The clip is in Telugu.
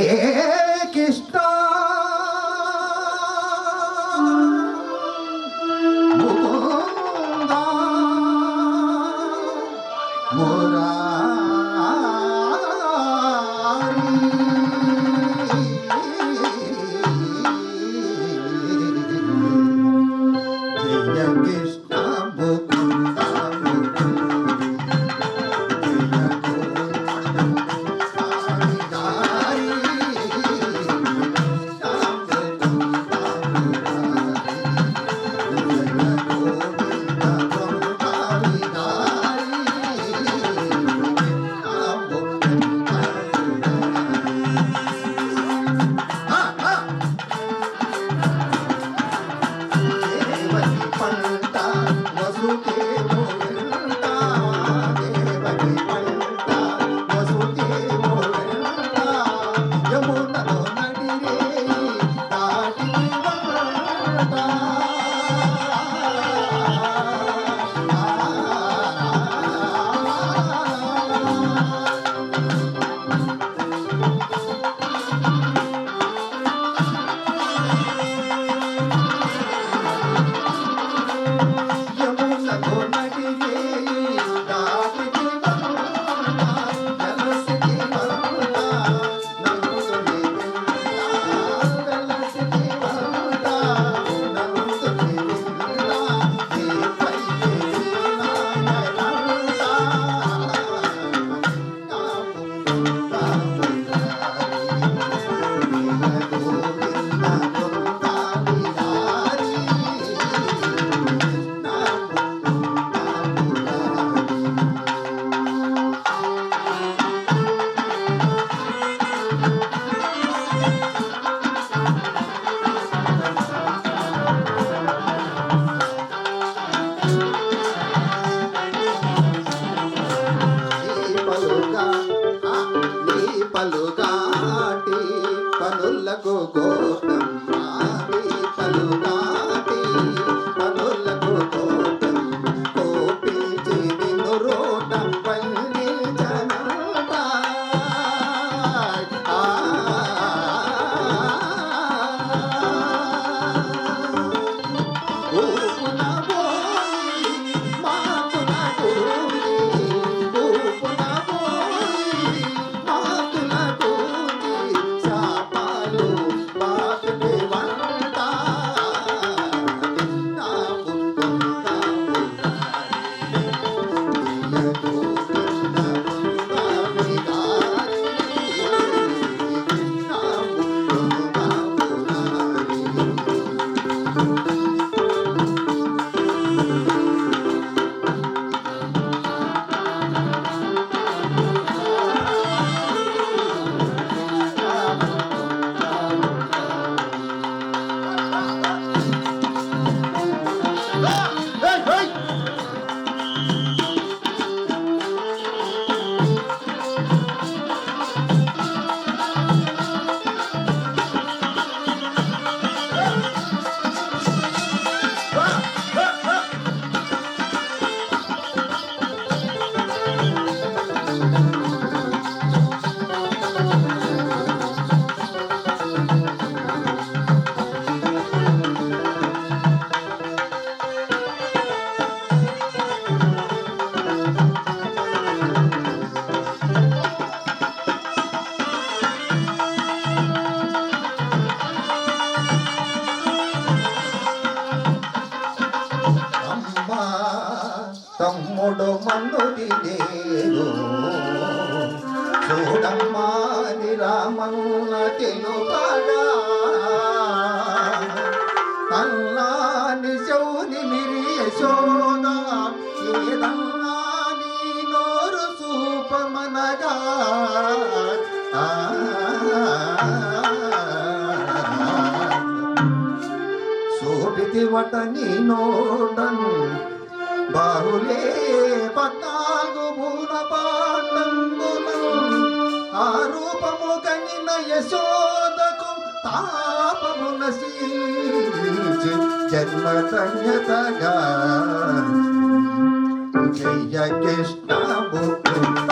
hey, hey, hey, hey. Thank you. Go, go, go. నిరామన్న తెలుపడా అన్నాని చౌని మిరి యశోద ఏదన్నా నోరు సూపమనగా? సోపితి వట నీ నోడను బాహులే పద్నాలుగు మూల పాండంబులు ఆ రూపము కనిన యశోదకు తాపము నశించి జన్మ ధన్యతగా జయ కృష్ణ ముకుంద.